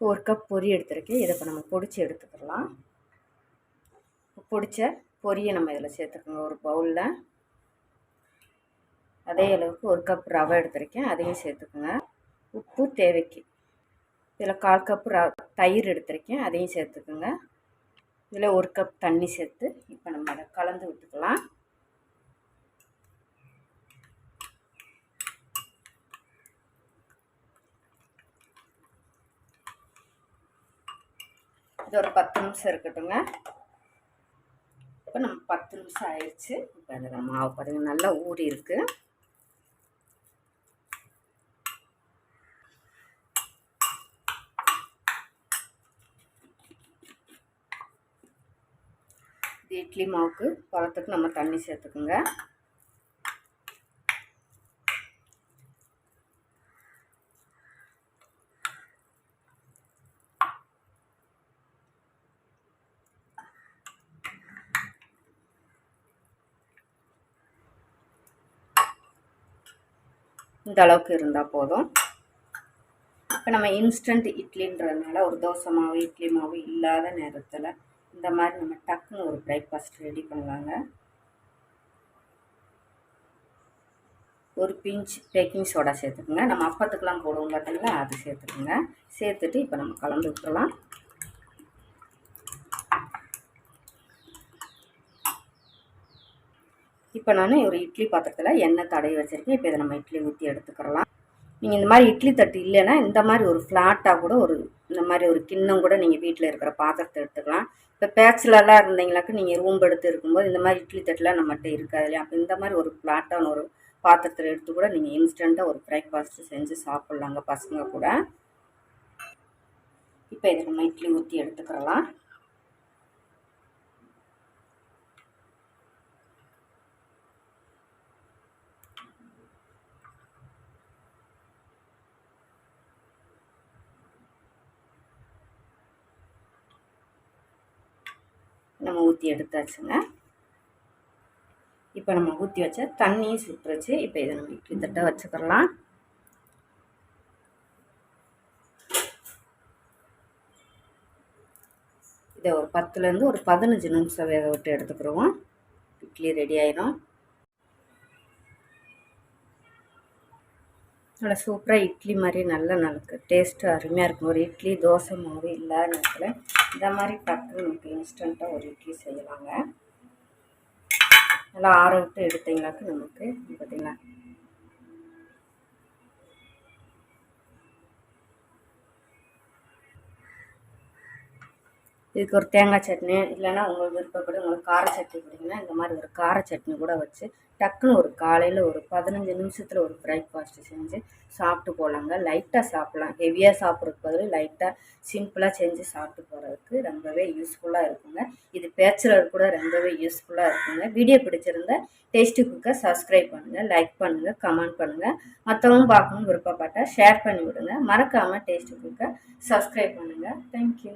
ஒரு கப் பொரி எடுத்துருக்கேன். இதை இப்போ நம்ம பொடிச்சு எடுத்துக்கலாம். பொடிச்ச பொரியை நம்ம இதில் சேர்த்துக்கோங்க. ஒரு பவுலில் அதே அளவுக்கு ஒரு கப் ரவை எடுத்திருக்கேன். அதையும் சேர்த்துக்கோங்க. உப்பு தேவைக்கு. இதில் கால் கப் ர தயிர் எடுத்திருக்கேன். அதையும் சேர்த்துக்கோங்க. இதில் ஒரு கப் தண்ணி சேர்த்து இப்போ நம்ம அதை கலந்து விட்டுக்கலாம். இது ஒரு பத்து நிமிஷம் இருக்கட்டுங்க. இப்போ நம்ம பத்து நிமிஷம் ஆயிடுச்சு. இப்போ அதில் மாவு பாருங்கள் நல்லா ஊறி இருக்குது இட்லி மாவுக்கு பழத்துக்கு நம்ம தண்ணி சேர்த்துக்குங்க. இந்த அளவுக்கு இருந்தால் போதும். இப்போ நம்ம இன்ஸ்டன்ட் இட்லின்றதுனால ஒரு தோசை மாவு இட்லி மாவு இல்லாத நேரத்தில் இந்த மாதிரி நம்ம டக்குன்னு ஒரு பிரேக்ஃபாஸ்ட் ரெடி பண்ணலாங்க. ஒரு பிஞ்ச் பேக்கிங் சோடா சேர்த்துக்குங்க. நம்ம அப்பத்துக்கெலாம் போடுவோம் பார்த்தீங்களா அது சேர்த்துக்குங்க. சேர்த்துட்டு இப்போ நம்ம கலந்து விட்டுலாம் இப்போ நான் ஒரு இட்லி பாத்திரத்தில் எண்ணெய் தடவி வச்சுருக்கேன். இப்போ இதை நம்ம இட்லி ஊற்றி எடுத்துக்கிறலாம். நீங்கள் இந்த மாதிரி இட்லி தட்டு இல்லைன்னா இந்த மாதிரி ஒரு ஃப்ளாட்டாக கூட ஒரு இந்த மாதிரி ஒரு கிண்ணம் கூட நீங்கள் வீட்டில் இருக்கிற பாத்திரத்தை எடுத்துக்கலாம். இப்போ பேச்சுலலாம் இருந்தீங்களாக்க நீங்கள் ரூம் எடுத்து இருக்கும்போது இந்த மாதிரி இட்லி தட்டுலாம் நம்மகிட்ட இருக்காது இல்லையா? அப்போ இந்த மாதிரி ஒரு ஃப்ளாட்டான ஒரு பாத்திரத்தில் எடுத்து கூட நீங்கள் இன்ஸ்டண்ட்டாக ஒரு பிரேக்ஃபாஸ்ட்டு செஞ்சு சாப்பிட்லாங்க பசங்க கூட. இப்போ இதை நம்ம இட்லி ஊற்றி எடுத்துக்கிறலாம். நம்ம ஊற்றி எடுத்தாச்சுங்க. இப்போ நம்ம ஊற்றி வச்ச தண்ணியும் சுட்டுருச்சு. இப்போ இதை நம்ம இட்லி தட்டை வச்சுக்கலாம் இதை ஒரு பத்துலேருந்து ஒரு பதினஞ்சு நிமிஷம் வேக விட்டு எடுத்துக்கிடுவோம் இட்லி ரெடி ஆயிடும் நல்லா சூப்பராக இட்லி மாதிரி நல்லா நமக்கு டேஸ்ட்டு அருமையாக இருக்கும். ஒரு இட்லி தோசை மாவு இல்லாத நேரத்தில் இந்த மாதிரி பார்த்து நமக்கு இன்ஸ்டண்ட்டாக ஒரு இட்லி செய்யலாங்க. நல்லா ஆற விட்டு எடுத்தீங்களாக்கு நமக்கு பார்த்திங்களா இதுக்கு ஒரு தேங்காய் சட்னி இல்லைன்னா உங்களுக்கு விருப்பப்படி உங்களுக்கு கார சட்னி பிடிங்கன்னா இந்த மாதிரி ஒரு கார சட்னி கூட வச்சு டக்குன்னு ஒரு காலையில் ஒரு பதினஞ்சு நிமிஷத்தில் ஒரு பிரேக்ஃபாஸ்ட்டு செஞ்சு சாப்பிட்டு போகலாங்க லைட்டாக சாப்பிட்லாம். ஹெவியாக சாப்பிட்றதுக்கு பதில் லைட்டாக சிம்பிளாக செஞ்சு சாப்பிட்டு போகிறதுக்கு ரொம்பவே யூஸ்ஃபுல்லாக இருக்குங்க. இது பேச்சுலர் கூட ரொம்பவே யூஸ்ஃபுல்லாக இருக்குங்க. வீடியோ பிடிச்சிருந்தா டேஸ்ட்டு குக்கை சப்ஸ்கிரைப் பண்ணுங்கள் லைக் பண்ணுங்கள் கமெண்ட் பண்ணுங்கள் மற்றவங்க பார்க்கணும் விருப்பப்பட்டால் ஷேர் பண்ணி விடுங்க. மறக்காமல் டேஸ்ட்டு குக்கை சப்ஸ்கிரைப் பண்ணுங்கள் தேங்க்யூ